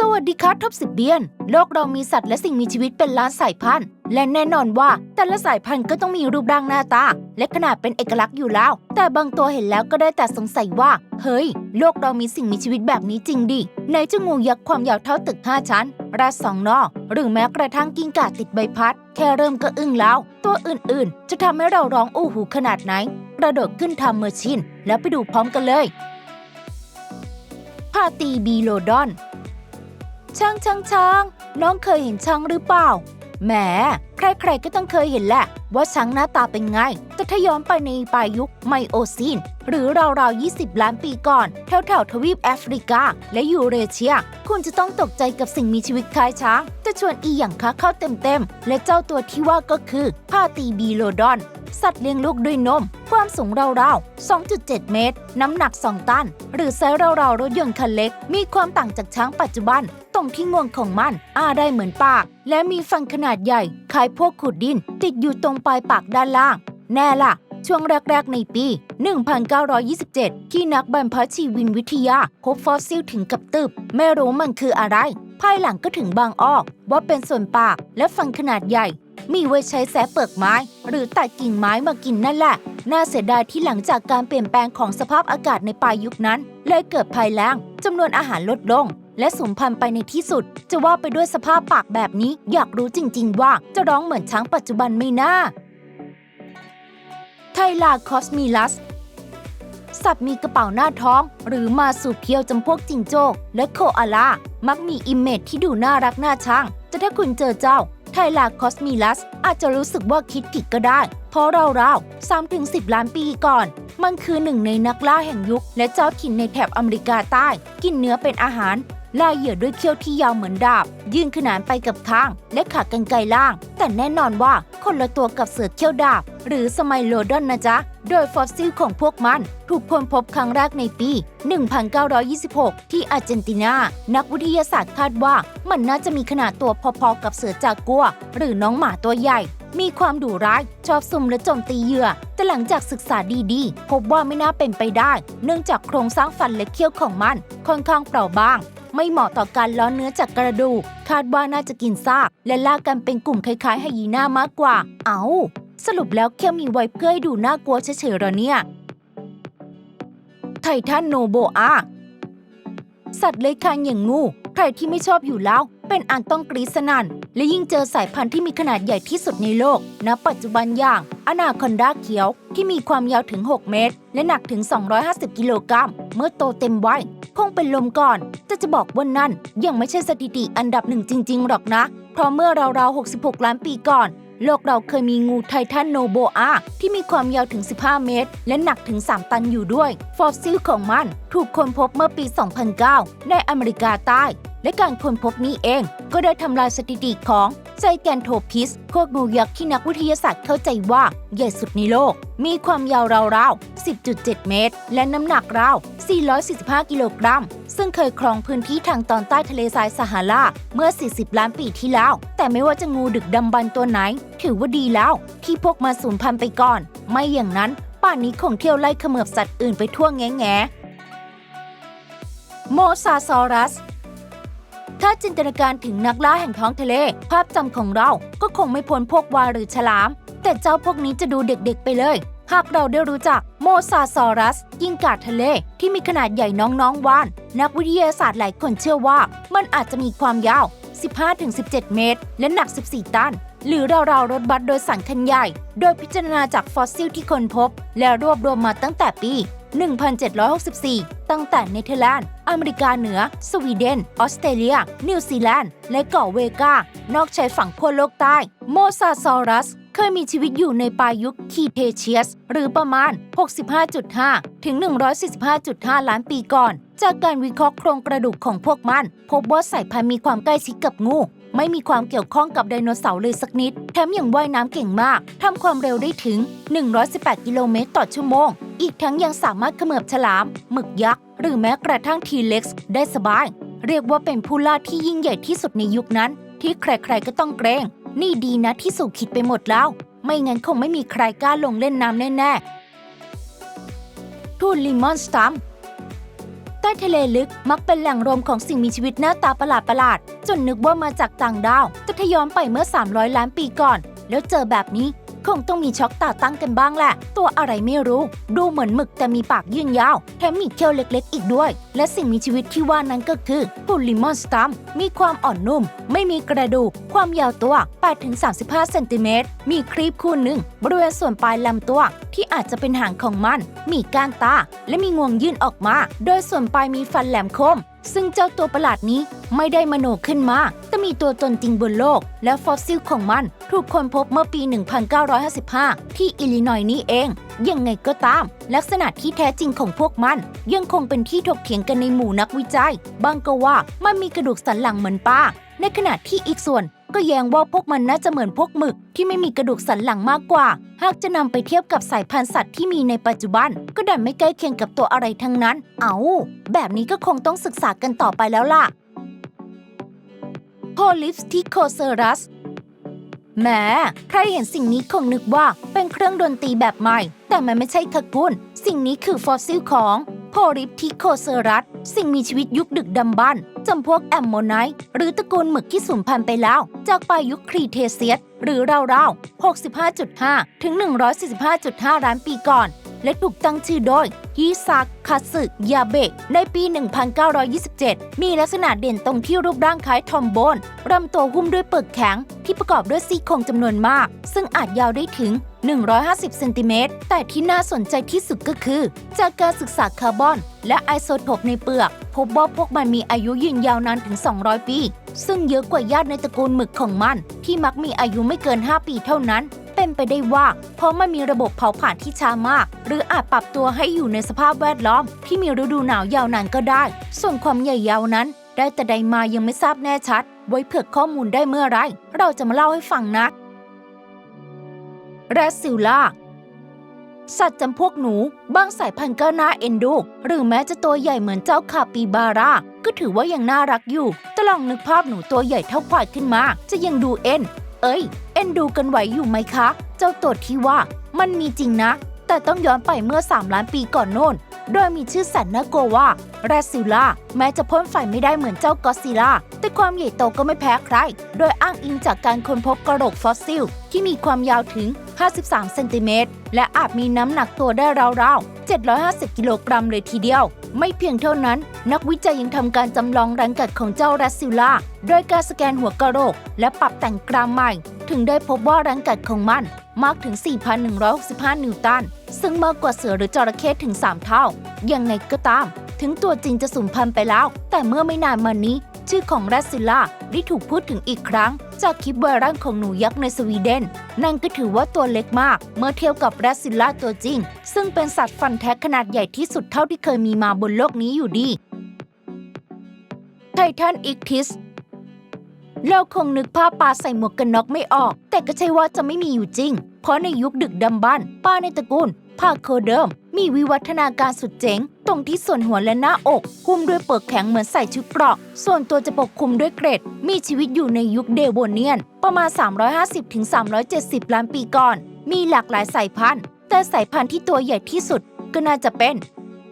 สวัสดีครับท็อปสิบเบียน โลกเรามีสัตว์และสิ่งมีชีวิตเป็นล้านสายพันธุ์ และแน่นอนว่าแต่ละสายพันธุ์ก็ต้องมีรูปร่างหน้าตา และขนาดเป็นเอกลักษณ์อยู่แล้ว แต่บางตัวเห็นแล้วก็ได้แต่สงสัยว่า เฮ้ย โลกเรามีสิ่งมีชีวิตแบบนี้จริงดิไหนจะงูยักษ์ความยาวเท่าตึก 5 ชั้นราสองนอหรือแม้กระทั่งกิ้งก่าติดใบพัด แค่เริ่มก็อึ้งแล้ว ตัวอื่นๆ จะทำให้เราร้องอู้หูขนาดไหน กระโดดขึ้นทำเมอร์ชินแล้วไปดูพร้อมกันเลยพาตีบีโลดอน ช่างช่างช่างน้องเคยเห็นช้างหรือเปล่า แหม ใครๆก็ต้องเคยเห็นแหละ ว่าช้างหน้าตาเป็นไง แต่ถ้าย้อนไปในปลายยุคไมโอซีน หรือราวๆ 20 ล้านปีก่อน แถวๆ ทวีปแอฟริกา และยูเรเชีย คุณจะต้องตกใจกับสิ่งมีชีวิตคล้ายช้าง จะชวนอีหยังคะเข้าเต็มๆ และเจ้าตัวที่ว่าก็คือพาตีบีโลดอน สัตว์เลี้ยงลูกด้วยนม ความสูงราวๆ 2.7 เมตร น้ำหนัก 2 ตัน หรือไซส์ราวๆ รถยนต์คันเล็ก มีความต่างจากช้างปัจจุบัน ตรงที่งวงของมัน อ้าได้เหมือนปาก และมีฟันขนาดใหญ่ คล้ายพวกขุดดิน ติดอยู่ตรงปลายปากด้านล่าง แน่ล่ะ ช่วงแรก ๆ ในปี 1927 ที่นักบรรพชีวินวิทยา พบฟอสซิลถึงกับตึบ ไม่รู้มันคืออะไร ภายหลังก็ถึงบางอ้อว่าเป็นส่วนปากและฟันขนาดใหญ่ มีไว้ใช้แสเปลือกไม้ หรือตัดกิ่งไม้มากินนั่นแหละน่าเสียดายที่หลังจากการเปลี่ยนแปลงของสภาพอากาศในปลายยุคนั้น เลยเกิดภัยแล้งจำนวนอาหารลดลง และสูญพันธุ์ไปในที่สุด จะว่าไปด้วยสภาพปากแบบนี้อยากรู้จริง ๆ ว่าจะร้องเหมือนช้างปัจจุบันไม่น่าไทลาคอสมิลัส สัตว์มีกระเป๋าหน้าท้อง หรือมาสูเพียวจำพวกจิงโจ้และโคอาลา มักมีอิมเมจที่ดูน่ารักน่าชังแต่ถ้าคุณเจอเจ้าไทลาคอสมิลัส อาจจะรู้สึกว่าคิดผิดก็ได้ เพราะราวๆ3-10ล้านปีก่อน มันคือหนึ่งในนักล่าแห่งยุค และเจ้าถิ่นในแถบอเมริกาใต้ กินเนื้อเป็นอาหาร ล่าเหยื่อด้วยเขี้ยวที่ยาวเหมือนดาบ ยื่นขนานไปกับข้าง และขากรรไกรล่าง แต่แน่นอนว่าคนละตัวกับเสือเขี้ยวดาบ หรือสมัยโลดอนนะจ๊ะ โดยฟอสซิลของพวกมันถูกค้นพบครั้งแรกในปี 1926 ที่อาร์เจนตินา นักวิทยาศาสตร์คาดว่ามันน่าจะมีขนาดตัวพอๆกับเสือจากัว หรือน้องหมาตัวใหญ่ มีความดุร้าย ชอบซุ่มและโจมตีเหยื่อ แต่หลังจากศึกษาดีๆ พบว่าไม่น่าเป็นไปได้ เนื่องจากโครงสร้างฟันและเขี้ยวของมัน ค่อนข้างเปราะบาง ไม่เหมาะต่อการล้อเนื้อจากกระดูก คาดว่าน่าจะกินซาก และล่ากันเป็นกลุ่มคล้ายๆไฮยีน่ามากกว่า เอา้า สรุปแล้วแค่มีไว้เพื่อให้ดูน่ากลัวเฉยๆเหรอเนี่ยไททันโนโบอาสัตว์เลื้อยคลานอย่างงู ใครที่ไม่ชอบอยู่แล้ว เป็นอันต้องกรีดสนัน่น และยิ่งเจอสายพันธุ์ที่มีขนาดใหญ่ที่สุดในโลก ณ ปัจจุบันอย่างอนาคอนดาเขียว ที่มีความยาวถึง 6 เมตร และหนักถึง 250 กิโลกรัม เมื่อโตเต็มวัย คงเป็นลมก่อน แต่จะบอกว่านั่นยังไม่ใช่สถิติอันดับหนึ่งจริง ๆ หรอกนะ เพราะเมื่อราวๆ 66 ล้านปีก่อน โลกเราเคยมีงูไททันโนโบอาที่มีความยาวถึง 15 เมตร และหนักถึง 3 ตันอยู่ด้วย ฟอสซิลของมันถูกค้นพบเมื่อปี 2009 ในอเมริกาใต้ และการค้นพบนี้เอง ก็ได้ทำลายสถิติของไซแกนโทพิสพวกงูยักษ์ที่นักวิทยาศาสตร์เข้าใจว่าใหญ่สุดในโลก มีความยาวราวๆ 10.7 เมตร และน้ำหนักราว 445 กิโลกรัม ซึ่งเคยครองพื้นที่ทางตอนใต้ทะเลทรายซาฮาราเมื่อ 40 ล้านปีที่แล้ว แต่ไม่ว่าจะงูดึกดำบรรพ์ตัวไหน ถือว่าดีแล้ว ที่พวกมาสูญพันธุ์ไปก่อน ไม่อย่างนั้น ป่านนี้คงเที่ยวไล่เขมือบสัตว์อื่นไปทั่วแง่แง่โมซาซอรัส ถ้าจินตนาการถึงนักล่าแห่งท้องทะเล ภาพจำของเราก็คงไม่พ้นพวกวาฬหรือฉลาม แต่เจ้าพวกนี้จะดูเด็กๆไปเลย หากเราได้รู้จักโมซาซอรัส กิ้งก่าทะเล ที่มีขนาดใหญ่น้องๆวาน นักวิทยาศาสตร์หลายคนเชื่อว่า มันอาจจะมีความยาว 15-17 เมตร และหนัก 14 ตัน หรือราวๆรถบัสโดยสารคันใหญ่ โดยพิจารณาจากฟอสซิลที่ค้นพบ และรวบรวมมาตั้งแต่ปี 1764 ตั้งแต่เนเธอร์แลนด์ อเมริกาเหนือ สวีเดน ออสเตรเลีย นิวซีแลนด์ และเกาะเวกา นอกชายฝั่งขั้วโลกใต้ โมซาซอรัส เคยมีชีวิตอยู่ในปลายยุคคีเทเชียส หรือประมาณ 65.5 ถึง 145.5 ล้านปีก่อน จากการวิเคราะห์โครงกระดูกของพวกมัน พบว่าสายพันธุ์มีความใกล้ชิดกับงูไม่มีความเกี่ยวข้องกับไดโนเสาร์เลยสักนิด แถมยังว่ายน้ำเก่งมาก ทำความเร็วได้ถึง 118 กิโลเมตรต่อชั่วโมง อีกทั้งยังสามารถเขมือบฉลาม หมึกยักษ์ หรือแม้กระทั่งทีเล็กซ์ได้สบาย เรียกว่าเป็นผู้ล่าที่ยิ่งใหญ่ที่สุดในยุคนั้น ที่ใครๆก็ต้องเกรง นี่ดีนะที่สู่คิดไปหมดแล้ว ไม่งั้นคงไม่มีใครกล้าลงเล่นน้ำแน่ๆทูนลิมอนสตัมใต้ทะเลลึกมักเป็นแหล่งรวมของสิ่งมีชีวิตหน้าตาประหลาดประหลาดๆจนนึกว่ามาจากต่างดาว จะทย้อนไปเมื่อ 300 ล้านปีก่อน แล้วเจอแบบนี้ คงต้องมีช็อกตาตั้งกันบ้างแหละ ตัวอะไรไม่รู้ ดูเหมือนหมึกแต่มีปากยื่นยาว แถมมีเขี้ยวเล็กๆ อีกด้วย และสิ่งมีชีวิตที่ว่านั้นก็คือปูลิมอนสตัมมีความอ่อนนุ่ม ไม่มีกระดูก ความยาวตัว 8-35 เซนติเมตร มีครีบคู่หนึ่งบริเวณส่วนปลายลำตัว ที่อาจจะเป็นหางของมัน มีก้านตา และมีงวงยื่นออกมา โดยส่วนปลายมีฟันแหลมคมซึ่งเจ้าตัวประหลาดนี้ไม่ได้มโนขึ้นมา มีตัวตนจริงบนโลก และฟอสซิลของมัน ถูกค้นพบเมื่อปี 1955 ที่อิลลินอยส์นี่เอง ยังไงก็ตาม ลักษณะที่แท้จริงของพวกมัน ยังคงเป็นที่ถกเถียงกันในหมู่นักวิจัย บางก็ว่ามันมีกระดูกสันหลังเหมือนปลาในขณะที่อีกส่วนก็แย้งว่าพวกมันน่าจะเหมือนพวกหมึกที่ไม่มีกระดูกสันหลังมากกว่า หากจะนำไปเทียบกับสายพันธุ์สัตว์ที่มีในปัจจุบัน ก็ดันไม่ใกล้เคียงกับตัวอะไรทั้งนั้น เอาแบบนี้ก็คงต้องศึกษากันต่อไปแล้วล่ะ โพลิฟทิโคเซรัสแหมใครเห็นสิ่งนี้คงนึกว่าเป็นเครื่องดนตรีแบบใหม่ แต่มันไม่ใช่ขกุลสิ่งนี้คือฟอสซิลของโพลิฟทิโคเซรัส สิ่งมีชีวิตยุคดึกดำบรรพ์จำพวกแอมโมไนต์หรือตระกูลหมึกที่สูญพันธุ์ไปแล้ว จากปลายยุคครีเทเซียสหรือราวๆ 65.5 ถึง 145.5 ล้านปีก่อน และถูกตั้งชื่อโดยฮิซักคาสึยาเบะในปี 1927 มีลักษณะเด่นตรงที่รูปร่างคล้ายทอมโบนลำตัวหุ้มด้วยเปลือกแข็ง ที่ประกอบด้วยซี่โครงจำนวนมาก ซึ่งอาจยาวได้ถึง 150 เซนติเมตร แต่ที่น่าสนใจที่สุดก็คือ จากการศึกษาคาร์บอน และไอโซโทปในเปลือก พบว่าพวกมันมีอายุยืนยาวนานถึง 200 ปี ซึ่งเยอะกว่าญาติในตระกูลหมึกของมัน ที่มักมีอายุไม่เกิน 5 ปีเท่านั้น เป็นไปได้ว่า เพราะมันมีระบบเผาผลาญที่ช้ามาก หรืออาจปรับตัวให้อยู่ในสภาพแวดล้อม ที่มีฤดูหนาวยาวนานก็ได้ ส่วนความใหญ่ยาวนั้น ได้แต่ใดมายังไม่ทราบแน่ชัด ไว้เผื่อข้อมูลได้เมื่อไร เราจะมาเล่าให้ฟังนะแรซิลล่าสัตว์จำพวกหนู บางสายพันธุ์ก็น่าเอ็นดู หรือแม้จะตัวใหญ่เหมือนเจ้าคาปิบาร่า ก็ถือว่ายังน่ารักอยู่แต่ลองนึกภาพหนูตัวใหญ่เท่าควายขึ้นมา จะยังดูเอ็น เอ้ย เอ็นดูกันไหวอยู่ไหมคะ เจ้าตัวที่ว่ามันมีจริงนะ แต่ต้องย้อนไปเมื่อ 3 ล้านปีก่อนโน่น โดยมีชื่อสัตว์น่ากลัวว่าแรดซิลล่าแม้จะพ่นไฟไม่ได้เหมือนเจ้ากอซิลล่าแต่ความใหญ่โตก็ไม่แพ้ใคร โดยอ้างอิงจากการค้นพบกระโหลกฟอสซิล ที่มีความยาวถึง 53 เซนติเมตร และอาจมีน้ำหนักตัวได้ราวๆ750 กิโลกรัมเลยทีเดียว ไม่เพียงเท่านั้น นักวิจัยยังทำการจำลองแรงกัดของเจ้าแรดซิล่าโดยการสแกนหัวกระโหลก และปรับแต่งกรามใหม่ ถึงได้พบว่าแรงกัดของมันมากถึง 4,165 นิวตัน ซึ่งมากกว่าเสือหรือจระเข้ถึง 3 เท่า ยังไงก็ตาม ถึงตัวจริงจะสูญพันธุ์ไปแล้ว แต่เมื่อไม่นานมานี้ ชื่อของแรดซิล่าได้ถูกพูดถึงอีกครั้ง จากคลิปไวรัลของหนูยักษ์ในสวีเดน นั่นก็ถือว่าตัวเล็กมาก เมื่อเทียบกับแรดซิล่าตัวจริง ซึ่งเป็นสัตว์ฟันแท้ขนาดใหญ่ที่สุดเท่าที่เคยมีมาบนโลกนี้อยู่ดีไททันอิกทิสเราคงนึกภาพปลาใส่หมวกกันน็อกไม่ออก แต่ก็ใช่ว่าจะไม่มีอยู่จริง เพราะในยุคดึกดำบรรพ์ปลาในตระกูลภาโคเดิม มีวิวัฒนาการสุดเจ๋ง ตรงที่ส่วนหัวและหน้าอกหุ้มด้วยเปลือกแข็งเหมือนใส่ชุดเกราะ ส่วนตัวจะปกคลุมด้วยเกรดมีชีวิตอยู่ในยุคเดโวเนียน ประมาณ 350-370 ล้านปีก่อน มีหลากหลายสายพันธุ์ แต่สายพันธุ์ที่ตัวใหญ่ที่สุดก็น่าจะเป็น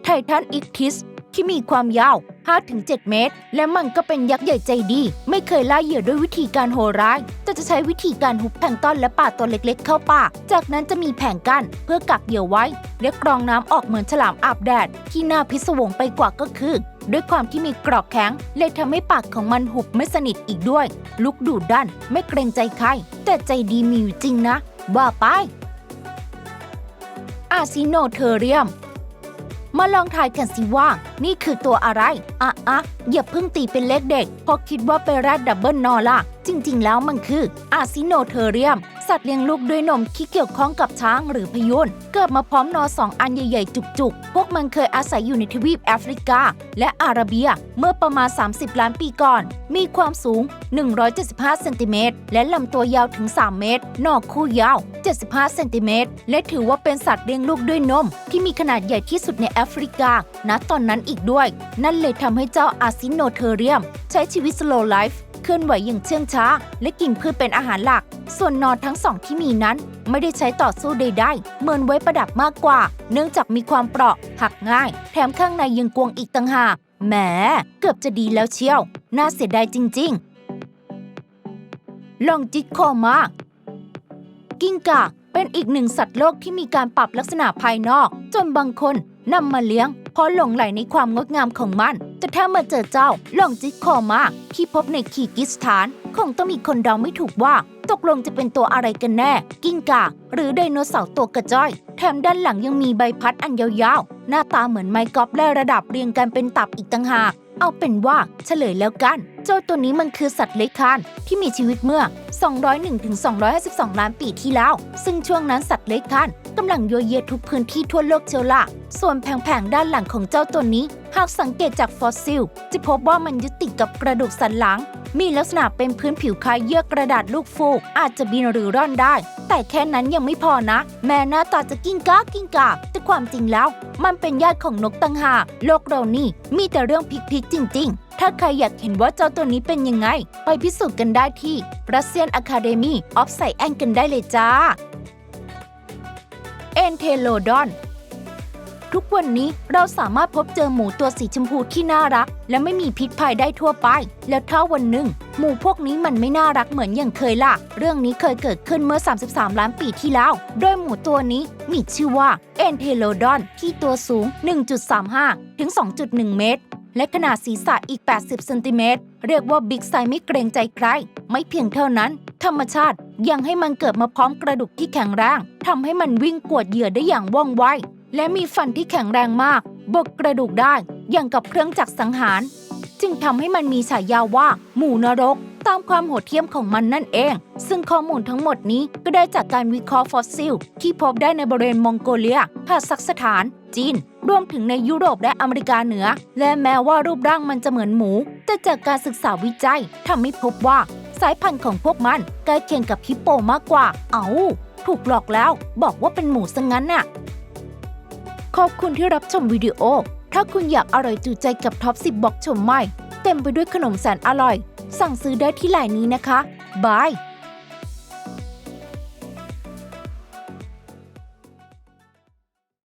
ไททันอิกทิสที่มีความยาว 5-7 เมตร และมันก็เป็นยักษ์ใหญ่ใจดี ไม่เคยล่าเหยื่อด้วยวิธีการโหร้าย แต่จะใช้วิธีการหุบแพลงต้อนและป่าตัวเล็กๆ เข้าปากจากนั้นจะมีแผงกั้นเพื่อกักเหยื่อไว้ และกรองน้ำออกเหมือนฉลามอาบแดด ที่น่าพิศวงไปกว่าก็คือ ด้วยความที่มีกรอกแข็งเลยทำให้ปากของมันหุบไม่สนิทอีกด้วย ลุกดูดดันไม่เกรงใจใครแต่ใจดีมีอยู่จริงนะ ว่าไปอาซิโนเทอเรียม มาลองทายกันสิว่านี่คือตัวอะไร อะอะอย่าเพิ่งตีเป็นเลขเด็กเพราะคิดว่าเป็นแรดดับเบิลนอล่ะ จริง ๆ แล้วมันคืออาซิโนเทเรียม สัตว์เลี้ยงลูกด้วยนมที่เกี่ยวข้องกับช้างหรือพยูนเกิดมาพร้อมนอสองอันใหญ่ ๆ จุก ๆ พวกมันเคยอาศัยอยู่ในทวีปแอฟริกา และอาระเบีย เมื่อประมาณ 30 ล้านปีก่อน มีความสูง 175เซนติเมตรและลำตัวยาวถึง 3 เมตร นอกคู่ยาว 75เซนติเมตรและถือว่าเป็นสัตว์เลี้ยงลูกด้วยนม ที่มีขนาดใหญ่ที่สุดในแอฟริกา ณ ตอนนั้นอีกด้วย นั่นเลยทำให้เจ้าอาซิโนเทเรียม ใช้ชีวิต slow life เคลื่อนไหวอย่างเชื่องช้า และกินพืชเป็นอาหารหลัก ส่วนนอนทั้งสองที่มีนั้น ไม่ได้ใช้ต่อสู้ใดๆเหมือนไว้ประดับมากกว่า เนื่องจากมีความเปราะหักง่าย แถมข้างในยังกวงอีกต่างหากแหมเกือบจะดีแล้วเชียว น่าเสียดายจริง ๆ ลองจิกคอมา กิ้งก่า เป็นอีกหนึ่งสัตว์โลกที่มีการปรับลักษณะภายนอก จนบางคนนำมาเลี้ยงเพราะหลงไหลในความงดงามของมัน แต่ถ้ามาเจอเจ้าลองจิกคอมากที่พบในคีร์กิสถาน คงต้องมีคนเดาไม่ถูกว่า ตกลงจะเป็นตัวอะไรกันแน่ กิ้งก่า หรือไดโนเสาร์ตัวกระจ้อย แถมด้านหลังยังมีใบพัดอันยาวๆ หน้าตาเหมือนไม้กอล์ฟและระดับเรียงกันเป็นตับอีกต่างหาก เอาเป็นว่าเฉลยแล้วกันเจ้าตัวนี้มันคือสัตว์เลื้อยคลานที่มีชีวิตเมื่อ 201-252 ล้านปีที่แล้ว ซึ่งช่วงนั้นสัตว์เลื้อยคลานกำลังโยเยทุกพื้นที่ทั่วโลกเชียวละส่วนแผงๆด้านหลังของเจ้าตัวนี้ หากสังเกตจากฟอสซิล จะพบว่ามันยึดติดกับกระดูกสันหลัง มีลักษณะเป็นพื้นผิวคล้ายเยื่อกระดาษลูกฟูก อาจจะบินหรือร่อนได้ แต่แค่นั้นยังไม่พอนะ แม้หน้าตาจะกิ้งก้ากิ้งกาแต่ความจริงแล้ว มันเป็นญาติของนกตังหากโลกเรานี่มีแต่เรื่องพิกๆจริง ๆถ้าใครอยากเห็นว่าเจ้าตัวนี้เป็นยังไง ไปพิสูจน์กันได้ที่ Russian Academy of Science กันได้เลยจ้า เอนเทโลดอน ทุกวันนี้เราสามารถพบเจอหมูตัวสีชมพูที่น่ารัก และไม่มีพิษภัยได้ทั่วไป แล้วถ้าวันหนึ่ง หมูพวกนี้มันไม่น่ารักเหมือนอย่างเคยล่ะ เรื่องนี้เคยเกิดขึ้นเมื่อ 33 ล้านปีที่แล้ว โดยหมูตัวนี้มีชื่อว่าเอนเทโลดอนที่ตัวสูง 1.35 ถึง 2.1 เมตร และขนาดศีรษะอีก 80 เซนติเมตร เรียกว่าบิ๊กไซไม่เกรงใจใคร ไม่เพียงเท่านั้น ธรรมชาติยังให้มันเกิดมาพร้อมกระดูกที่แข็งแรงทำให้มันวิ่งกวดเหยื่อได้อย่างว่องไว และมีฟันที่แข็งแรงมาก บกกระดูกได้อย่างกับเครื่องจักรสังหาร จึงทำให้มันมีฉายาว่า หมูนรก ตามความโหดเหี้ยมของมันนั่นเอง ซึ่งข้อมูลทั้งหมดนี้ก็ได้จากการวิเคราะห์ฟอสซิล ที่พบได้ในบริเวณมองโกเลียคาซัคสถาน จีน รวมถึงในยุโรปและอเมริกาเหนือ และแม้ว่ารูปร่างมันจะเหมือนหมู แต่จากการศึกษาวิจัยทำให้พบว่า สายพันธุ์ของพวกมันใกล้เคียงกับฮิปโปมากกว่า เอา้าถูกหลอกแล้ว บอกว่าเป็นหมูซะงั้นน่ะ ขอบคุณที่รับชมวิดีโอ ถ้าคุณอยากอร่อยจูใจกับท็อป 10 บอกชมใหม่ เต็มไปด้วยขนมแสนอร่อย สั่งซื้อได้ที่ไลน์นี้นะคะบาย